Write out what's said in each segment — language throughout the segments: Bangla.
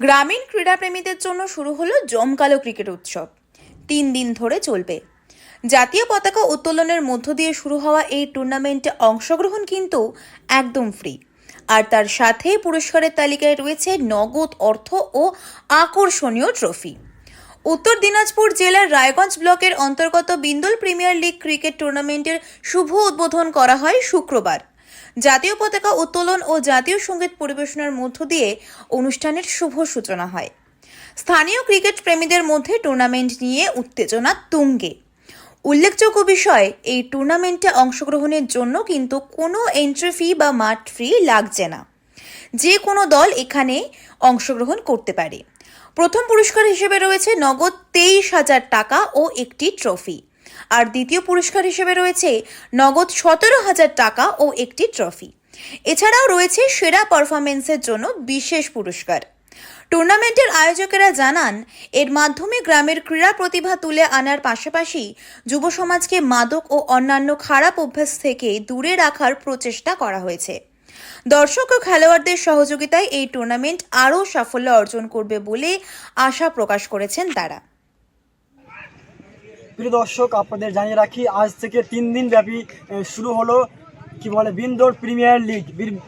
গ্রামীণ ক্রীড়াপ্রেমীদের জন্য শুরু হলো জমকালো ক্রিকেট উৎসব। তিন দিন ধরে চলবে। জাতীয় পতাকা উত্তোলনের মধ্য দিয়ে শুরু হওয়া এই টুর্নামেন্টে অংশগ্রহণ কিন্তু একদম ফ্রি। আর তার সাথে পুরস্কারের তালিকায় রয়েছে নগদ অর্থ ও আকর্ষণীয় ট্রফি। উত্তর দিনাজপুর জেলার রায়গঞ্জ ব্লকের অন্তর্গত বিন্দুল প্রিমিয়ার লিগ ক্রিকেট টুর্নামেন্টের শুভ উদ্বোধন করা হয় শুক্রবার। জাতীয় পতাকা উত্তোলন ও জাতীয় সংগীত পরিবেশনার মধ্য দিয়ে অনুষ্ঠানের শুভ সূচনা হয়। স্থানীয় ক্রিকেট প্রেমীদের মধ্যে টুর্নামেন্ট নিয়ে উত্তেজনা তুঙ্গে। উল্লেখযোগ্য বিষয়, এই টুর্নামেন্টে অংশগ্রহণের জন্য কিন্তু কোনো এন্ট্রি ফি বা মাঠ ফি লাগছে না। যে কোনো দল এখানে অংশগ্রহণ করতে পারে। প্রথম পুরস্কার হিসেবে রয়েছে নগদ তেইশ হাজার টাকা ও একটি ট্রফি আর দ্বিতীয় পুরস্কার হিসেবে রয়েছে নগদ সতেরো হাজার টাকা ও একটি ট্রফি। এছাড়াও রয়েছে সেরা পারফরমেন্সের জন্য বিশেষ পুরস্কার। টুর্নামেন্টের আয়োজকেরা জানান, এর মাধ্যমে গ্রামের ক্রীড়া প্রতিভা তুলে আনার পাশাপাশি যুব সমাজকে মাদক ও অন্যান্য খারাপ অভ্যাস থেকে দূরে রাখার প্রচেষ্টা করা হয়েছে। দর্শক ও খেলোয়াড়দের সহযোগিতায় এই টুর্নামেন্ট আরও সাফল্য অর্জন করবে বলে আশা প্রকাশ করেছেন তারা। প্রিয় দর্শক আপনাদের জানিয়ে রাখি আজ থেকে তিন দিন ব্যাপী শুরু হলো কি বলে বিন্দোর প্রিমিয়ার লিগ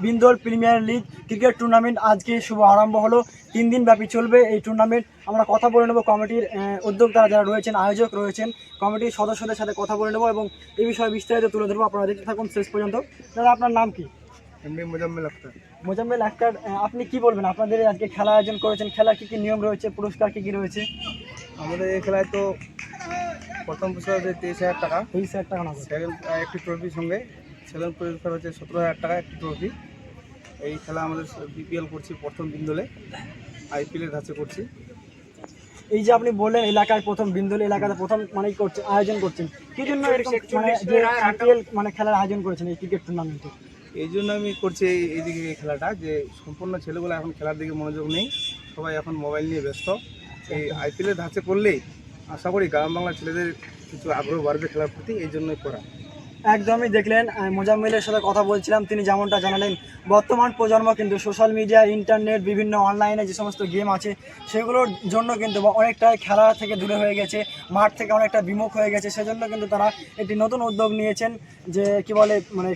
বিন্দোর প্রিমিয়ার লিগ ক্রিকেট টুর্নামেন্ট। আজকে শুভ আরম্ভ হলো তিন দিন ব্যাপী চলবে এই টুর্নামেন্ট। আমরা কথা বলে নেব কমিটির উদ্যোক্তারা যারা রয়েছেন আয়োজক রয়েছেন কমিটির সদস্যদের সাথে কথা বলে নেব এবং এই বিষয়ে বিস্তারিত তুলে ধরবো। আপনারা দেখতে থাকুন শেষ পর্যন্ত। দাদা আপনার নাম কি? এমনি মোজাম্মেল আক্তার মোজাম্মেল আক্তার আপনি কি বলবেন? আপনাদের আজকে খেলা আয়োজন করেছেন খেলার কী কী নিয়ম রয়েছে পুরস্কার কী কী রয়েছে? আমাদের এই খেলায় তো প্রথম পুরস্কার হচ্ছে তেইশ হাজার টাকা তেইশ হাজার টাকা সেকেন্ড একটি ট্রফির সঙ্গে সেকেন্ড পুরস্কার হচ্ছে সতেরো হাজার টাকা একটি ট্রফি এই খেলা আমাদের বিপিএল করছি প্রথম দিন দলে আইপিএলের ধাঁচে করছি। এই যে আপনি বললেন এলাকায় প্রথম বিন্দুল এলাকাতে প্রথম মানে করছে আয়োজন করছেন। কি জন্য এরকম মানে আইপিএল মানে খেলার আয়োজন করেছেন এই ক্রিকেট টুর্নামেন্টে এই জন্য আমি করছি এই এইদিকে এই খেলাটা যে সম্পূর্ণ ছেলেগুলো এখন খেলার দিকে মনোযোগ নেই সবাই এখন মোবাইল নিয়ে ব্যস্ত। এই আইপিএলের ধাঁচে করলেই আশা করি গ্রাম বাংলার ছেলেদের কিছু আগ্রহ বাড়বে খেলার প্রতি এই জন্যই করা। একদমই দেখলেন মোজাম্মেলের সাথে কথা বলছিলাম তিনি যেমনটা জানালেন বর্তমান প্রজন্ম কিন্তু সোশ্যাল মিডিয়া ইন্টারনেট বিভিন্ন অনলাইনে যে সমস্ত গেম আছে সেগুলোর জন্য কিন্তু অনেকটাই খেলা থেকে দূরে হয়ে গেছে মাঠ থেকে অনেকটা বিমুখ হয়ে গেছে সেজন্য কিন্তু তারা একটি নতুন উদ্যোগ নিয়েছেন যে কি বলে মানে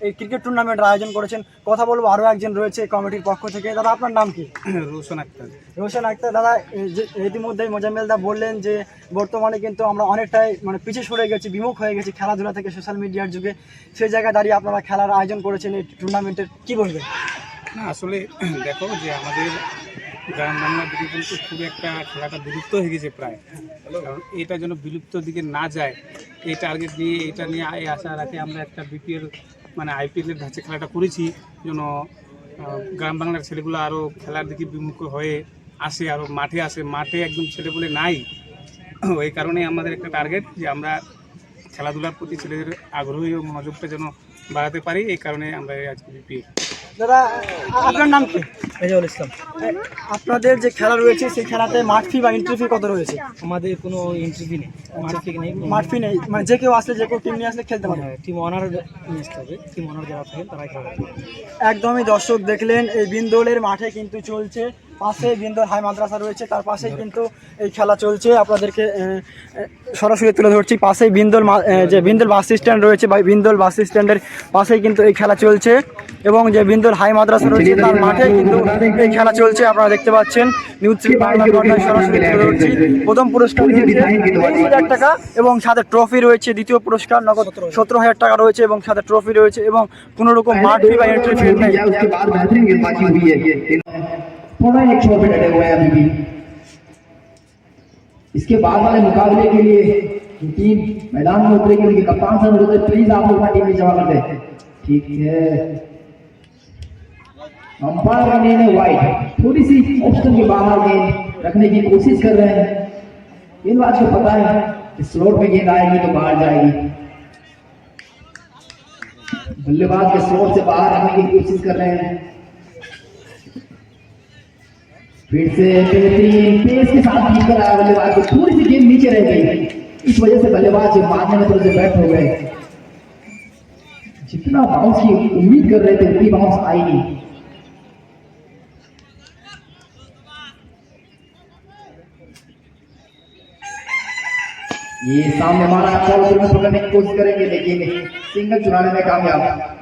এই ক্রিকেট টুর্নামেন্টের আয়োজন করেছেন। কথা বলব আরও একজন রয়েছে কমিটির পক্ষ থেকে দাদা আপনার নাম কি? রোশন আক্তার। রোশন আক্তার দাদা ইতিমধ্যেই মোজাম্মেল দা বললেন যে বর্তমানে কিন্তু আমরা অনেকটাই মানে পিছিয়ে সরে গেছি বিমুখ হয়ে গেছি খেলাধুলা থেকে সোশ্যাল মিডিয়ার যুগে সেই জায়গায় দাঁড়িয়ে আপনারা খেলার আয়োজন করেছেন এই টুর্নামেন্টের কি বলবেন? না আসলে দেখো যে আমাদের গ্রাম বাংলার দিকে কিন্তু খুব একটা খেলাটা বিলুপ্ত হয়ে গেছে প্রায়। কারণ এটা যেন বিলুপ্তর দিকে না যায় এই টার্গেট নিয়ে এটা নিয়ে এই আশা রাখে আমরা একটা বিপিএল মানে আইপিএলের ধাঁচে খেলাটা করেছি যেন গ্রাম বাংলার ছেলেগুলো আরও খেলার দিকে বিমুখ হয়ে আসে আরও মাঠে আসে। মাঠে একদম ছেলে বলে নাই। ওই কারণে আমাদের একটা টার্গেট যে আমরা খেলাধুলার প্রতি ছেলেদের আগ্রহী ও মনোযোগটা যেন বাড়াতে পারি এই কারণে আমরা এই আজকে বিপিএল দাদা আপনার নাম কি? রেজাউল ইসলাম। আপনাদের যে খেলা রয়েছে সেই খেলাতে মাঠ ফি বা এন্ট্রি ফি কত রয়েছে? আমাদের কোনো এন্ট্রি ফি নেই মাঠ ফি নেই মাঠ ফি নেই মানে যে কেউ আসলে যে কেউ টিম নিয়ে আসলে খেলতে পারে টিম অনার নিয়ে আসতে হবে টিম অনার যারা থাকেন তারাই খেলা একদমই দর্শক দেখলেন এই বিন্দোলের মাঠে কিন্তু চলছে পাশে বিন্দোল হাই মাদ্রাসা রয়েছে, তার পাশেই কিন্তু এই খেলা চলছে। আপনাদেরকে সরাসরি তুলে ধরছি, পাশেই বিন্দোল যে বিন্দোল বাস স্ট্যান্ড রয়েছে, বা বিন্দোল বাস স্ট্যান্ডের পাশেই কিন্তু এই খেলা চলছে। এবং যে বিন্দোল হাই মাদ্রাসা রয়েছে, তার মাঠে কিন্তু এই খেলা চলছে, আপনারা দেখতে পাচ্ছেন। নিউজ সরাসরি তুলে ধরছি। প্রথম পুরস্কার তেইশ হাজার টাকা এবং সাথে ট্রফি রয়েছে, দ্বিতীয় পুরস্কার নগদ সতেরো হাজার টাকা রয়েছে এবং সাথে ট্রফি রয়েছে এবং কোনো রকম মাঠ ফি বা এন্ট্রি ফি নেই। थोड़ा एक छोर पे डटे हुए हैं अभी भी। इसके बाद वाले मुकाबले के लिए टीम मैदान में उतरेगी, उनके कप्तान से अनुरोध है। प्लीज़ आप लोग टीम में जमा कर दें। ठीक है। अंपायर का गेंद है वाइट थोड़ी सी ऑप्शन के बाहर गेंद रखने की कोशिश कर रहे हैं। गेंदबाज को पता है कि स्लोट में गेंद आएगी तो बाहर जाएगी। बल्लेबाज के स्लोट से बाहर आने की कोशिश कर रहे हैं। फिर से बेहतरीन पेस के साथ बीट कराया बल्लेबाज को थोड़ी सी गेंद नीचे रह गई। इस वजह से बल्लेबाज मारने में थोड़े से बैठ हो गए। जितना बाउंस की उम्मीद कर रहे थे, उतनी बाउंस आई नहीं। ये सामने हमारा पकड़ने की कोशिश करेंगे, लेकिन सिंगल चुनाने में कामयाब।